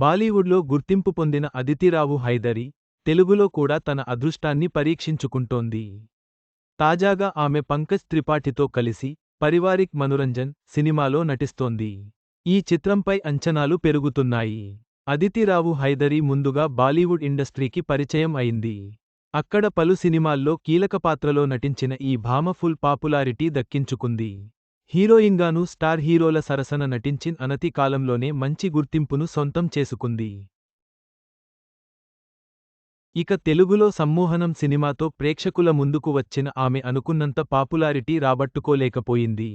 బాలీవుడ్లో గుర్తింపు పొందిన అదితిరావు హైదరి తెలుగులో కూడా తన అదృష్టాన్ని పరీక్షించుకుంటోంది. తాజాగా ఆమె పంకజ్ త్రిపాఠితో కలిసి పరివారిక్ మనురంజన్ సినిమాలో నటిస్తోంది. ఈ చిత్రంపై అంచనాలు పెరుగుతున్నాయి. అదితిరావు హైదరి ముందుగా బాలీవుడ్ ఇండస్ట్రీకి పరిచయం అయింది. అక్కడ పలు సినిమాల్లో కీలక పాత్రలో నటించిన ఈ భామ ఫుల్ పాపులారిటీ దక్కించుకుంది. హీరోయిన్గానూ స్టార్ హీరోల సరసన నటించిన్ అనతి కాలంలోనే మంచి గుర్తింపును సొంతం చేసుకుంది. ఇక తెలుగులో సమ్మోహనం సినిమాతో ప్రేక్షకుల ముందుకు వచ్చిన ఆమె అనుకున్నంత పాపులారిటీ రాబట్టుకోలేకపోయింది.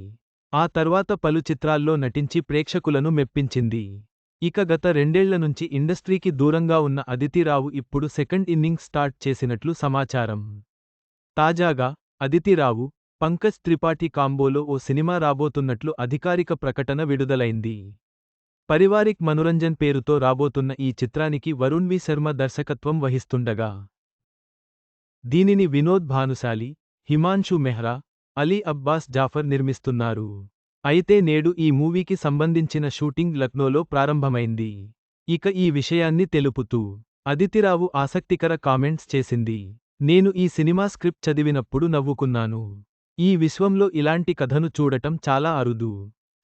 ఆ తర్వాత పలు చిత్రాల్లో నటించి ప్రేక్షకులను మెప్పించింది. ఇక గత రెండేళ్ళ నుంచి ఇండస్ట్రీకి దూరంగా ఉన్న అదితిరావు ఇప్పుడు సెకండ్ ఇన్నింగ్స్ స్టార్ట్ చేసినట్లు సమాచారం. తాజాగా అదితిరావు పంకజ్ త్రిపాఠి కాంబోలో ఓ సినిమా రాబోతున్నట్లు అధికారిక ప్రకటన విడుదలైంది. పరివారిక్ మనోరంజన్ పేరుతో రాబోతున్న ఈ చిత్రానికి వరుణ్ వి శర్మ దర్శకత్వం వహిస్తుండగా. దీనిని వినోద్ భానుశాలి హిమాన్షు మెహ్రా అలీ అబ్బాస్ జాఫర్ నిర్మిస్తున్నారు. అయితే నేడు ఈ మూవీకి సంబంధించిన షూటింగ్ లక్నోలో ప్రారంభమైంది. ఇక ఈ విషయాన్ని తెలుపుతూ అదితిరావు ఆసక్తికర కామెంట్స్ చేసింది. నేను ఈ సినిమా స్క్రిప్ట్ చదివినప్పుడు నవ్వుకున్నాను. ఈ విశ్వంలో ఇలాంటి కథను చూడటం చాలా అరుదు.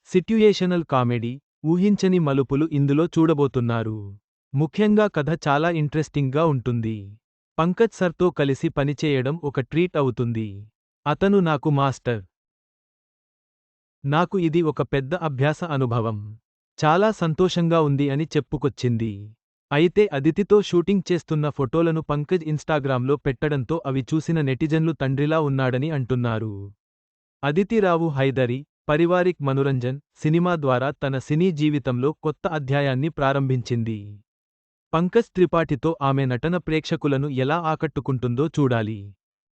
సిట్యుయేషనల్ కామెడీ ఊహించని మలుపులు ఇందులో చూడబోతున్నారు. ముఖ్యంగా కథ చాలా ఇంట్రెస్టింగ్గా ఉంటుంది. పంకజ్ సర్తో కలిసి పనిచేయడం ఒక ట్రీట్ అవుతుంది. అతను నాకు మాస్టర్. నాకు ఇది ఒక పెద్ద అభ్యాస అనుభవం. చాలా సంతోషంగా ఉంది అని చెప్పుకొచ్చింది. అయితే అదితితో షూటింగ్ చేస్తున్న ఫోటోలను పంకజ్ ఇన్స్టాగ్రామ్లో పెట్టడంతో అవి చూసిన నెటిజన్లు తండ్రిలా ఉన్నాడని అంటున్నారు. అదితిరావు హైదరి పరివారిక్ మనోరంజన్ సినిమా ద్వారా తన సినీ జీవితంలో కొత్త అధ్యాయాన్ని ప్రారంభించింది. పంకజ్ త్రిపాఠితో ఆమె నటన ప్రేక్షకులను ఎలా ఆకట్టుకుంటుందో చూడాలి.